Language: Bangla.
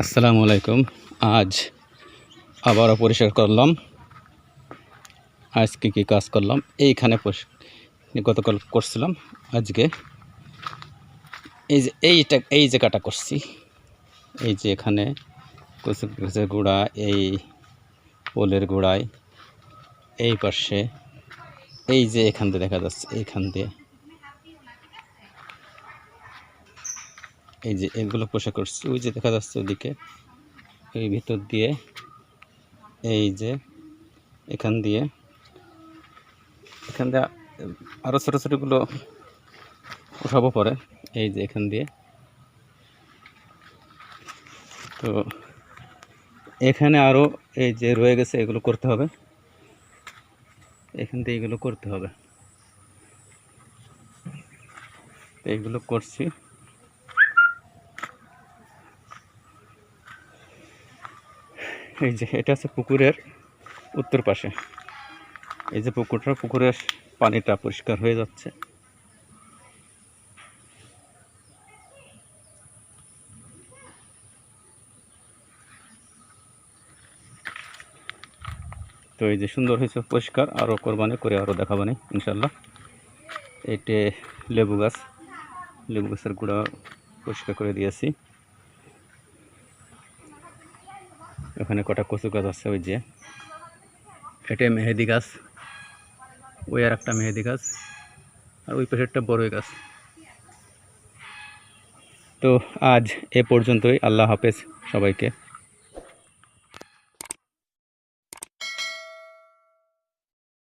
আসসালামু আলাইকুম। আজ আবারও পরিষ্কার করলাম। আজকে কি কাজ করলাম? এইখানে গতকাল করছিলাম। আজকে এই যে এইটা এই জায়গাটা করছি। এই যে এখানে কুচু কুচের গুঁড়া, এই পোলের গোড়ায় এই পাশে এই যে এখান দিয়ে দেখা যাচ্ছে, এইখান দিয়ে এই যে এগুলো পোশাক করছি। ওই যে দেখা যাচ্ছে ওদিকে, এই ভিতর দিয়ে, এই যে এখান দিয়ে। এখান দিয়ে আরও ছোটো ছোটোগুলো উঠাবো পরে, এই যে এখান দিয়ে। তো এখানে আরও এই যে রয়ে গেছে, এগুলো করতে হবে। এখান থেকে এগুলো করতে হবে। এইগুলো করছি। এই যে, এটা হচ্ছে পুকুরের উত্তর পাশে। এই যে পুকুরটা, পুকুরের পানিটা পরিষ্কার হয়ে যাচ্ছে। তো এই যে সুন্দর হয়েছে, পরিষ্কার। আরও কোরবানি করে আরও দেখাবানি ইনশাল্লাহ এটে লেবু গাছ, লেবু গাছের গুঁড়া পরিষ্কার করে দিয়েছি। ওখানে কটা কচু গাছ আছে, ওই যে। এটা মেহেদি গাছ, ওই আর একটা মেহেদি গাছ, আর ওই পাশে একটা বড়ই গাছ। তো আজ এ পর্যন্তই, আল্লাহ হাফেজ সবাইকে।